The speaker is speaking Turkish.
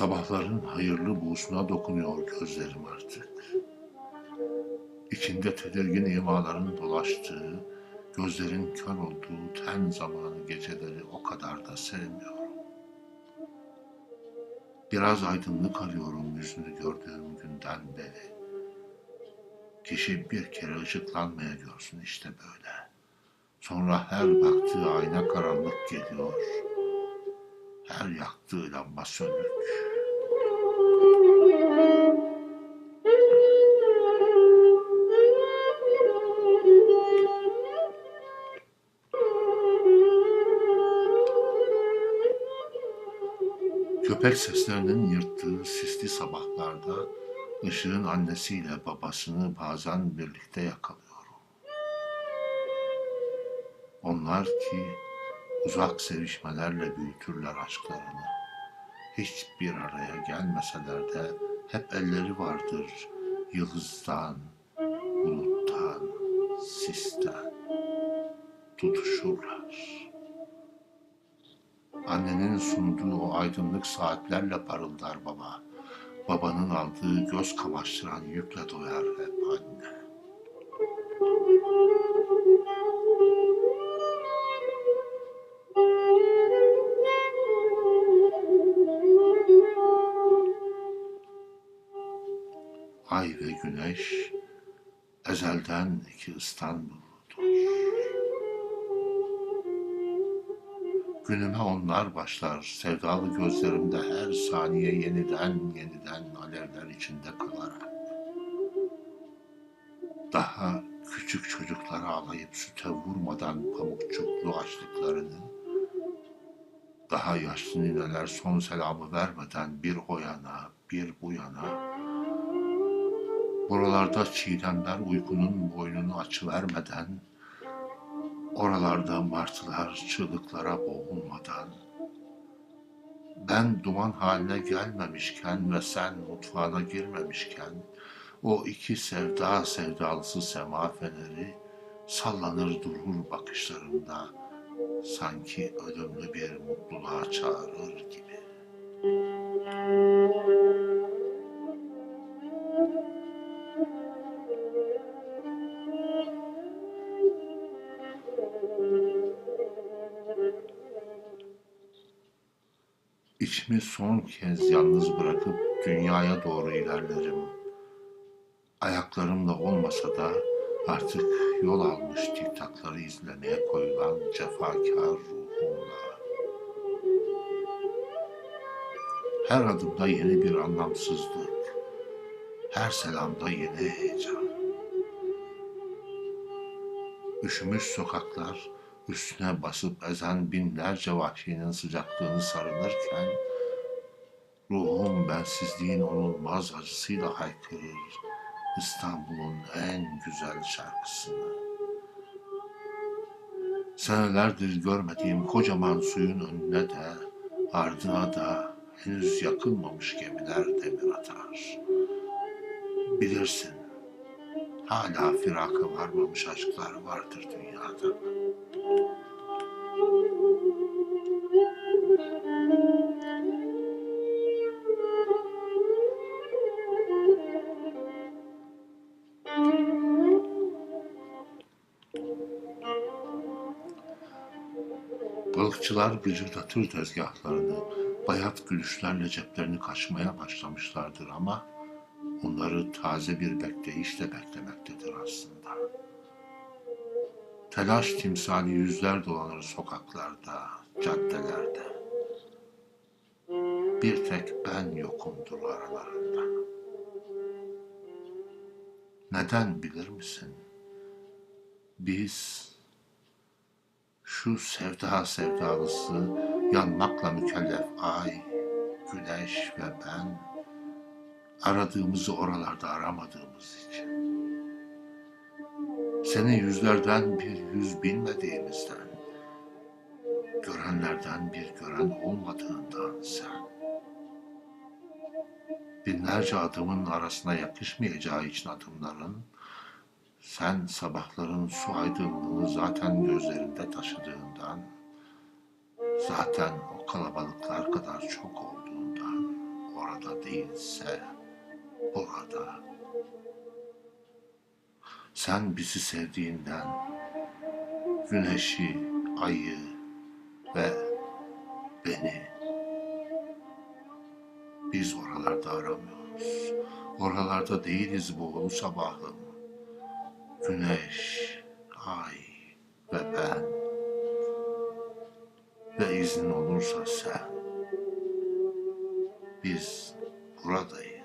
Sabahların hayırlı buğusuna dokunuyor gözlerim artık. İçinde tedirgin imaların dolaştığı, gözlerin kör olduğu ten zamanı geceleri o kadar da sevmiyorum. Biraz aydınlık arıyorum yüzünü gördüğüm günden beri. Kişi bir kere ışıklanmaya görsün işte böyle. Sonra her baktığı ayna karanlık geliyor. Her yaktığı lamba sönük. Köpek seslerinin yırttığı sisli sabahlarda ışığın annesiyle babasını bazen birlikte yakalıyorum. Onlar ki uzak sevişmelerle büyütürler aşklarını. Hiçbir araya gelmeseler de hep elleri vardır yıldızdan, buluttan, sisten. Tutuşurlar. Annenin sunduğu o aydınlık saatlerle parıldar baba. Babanın aldığı göz kamaştıran yükle doyar hep anne. Ay ve güneş ezelden iki İstanbul'dur. Günüme onlar başlar, sevdalı gözlerimde her saniye yeniden yeniden alevler içinde kalarak. Daha küçük çocuklara ağlayıp süte vurmadan pamukçuklu açlıklarını, daha yaşlı nineler son selamı vermeden bir o yana, bir bu yana, buralarda çiğdemler uykunun boynunu açıvermeden, Oralarda martılar çığlıklara boğulmadan, ben duman haline gelmemişken ve sen mutfağına girmemişken, o iki sevda sevdalısı sema feneri sallanır durur bakışlarında, sanki ölümlü bir mutluluğa çağırır gibi. İçimi son kez yalnız bırakıp dünyaya doğru ilerlerim. Ayaklarımla olmasa da artık yol almış tiktakları izlemeye koyulan cefakar ruhumla. Her adımda yeni bir anlamsızlık, her selamda yeni heyecan. Üşümüş sokaklar, üstüne basıp ezen binlerce vahşinin sıcaklığını sarılırken, ruhum bensizliğin onulmaz acısıyla haykırır İstanbul'un en güzel şarkısını. Senelerdir görmediğim kocaman suyun önüne de, ardına da henüz yakılmamış gemiler demir atar. Bilirsin, hala firaka varmamış aşklar vardır dünyada. Balıkçılar gıcırdatır tezgahlarını, bayat gülüşlerle ceplerini kaçmaya başlamışlardır ama onları taze bir bekleyişle beklemektedir aslında. Telaş timsali yüzler dolanır sokaklarda, caddelerde. Bir tek ben yokumdur aralarında. Neden bilir misin? Biz şu sevda sevdalısı yanmakla mükellef ay, güneş ve ben aradığımızı oralarda aramadığımız için. Senin yüzlerden bir yüz bilmediğimizden, görenlerden bir gören olmadığından sen. Binlerce adımın arasına yakışmayacağı için adımların, sen sabahların su aydınlığını zaten gözlerinde taşıdığından, zaten o kalabalıklar kadar çok olduğundan orada değilse burada. Sen bizi sevdiğinden güneşi, ayı ve beni biz oralarda aramıyoruz. Oralarda değiliz bu ulu sabahım. Güneş, ay ve ben ve izin olursa sen biz buradayız.